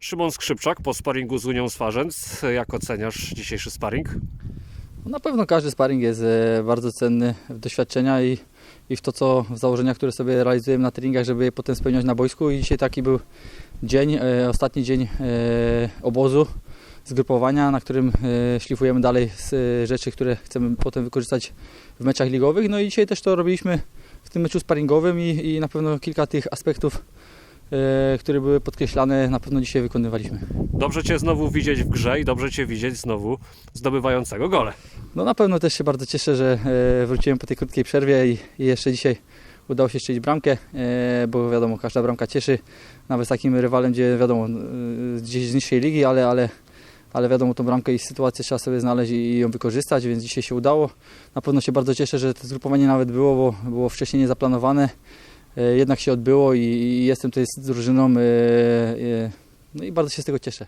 Szymon Skrzypczak po sparingu z Unią Swarzędz. Jak oceniasz dzisiejszy sparing? No Na pewno każdy sparring jest e, bardzo cenny w doświadczenia i, i w to, co w założeniach, które sobie realizujemy na treningach, żeby je potem spełniać na boisku. I dzisiaj taki był dzień, e, ostatni dzień e, obozu, zgrupowania, na którym szlifujemy dalej rzeczy, które chcemy potem wykorzystać w meczach ligowych. No i dzisiaj też to robiliśmy w tym meczu sparingowym i, i na pewno kilka tych aspektów, które były podkreślane, na pewno dzisiaj wykonywaliśmy. Dobrze Cię znowu widzieć w grze i dobrze Cię widzieć znowu zdobywającego gole. No na pewno też się bardzo cieszę, że e, wróciłem po tej krótkiej przerwie i, jeszcze dzisiaj udało się strzelić bramkę, e, bo wiadomo, każda bramka cieszy, nawet z takim rywalem, gdzie wiadomo, e, gdzieś z niższej ligi, ale, ale, ale wiadomo, tą bramkę i sytuację trzeba sobie znaleźć i, ją wykorzystać, więc dzisiaj się udało. Na pewno się bardzo cieszę, że to zgrupowanie nawet było, bo było wcześniej niezaplanowane, e, jednak się odbyło i, i jestem tutaj z drużyną e, e, no i bardzo się z tego cieszę.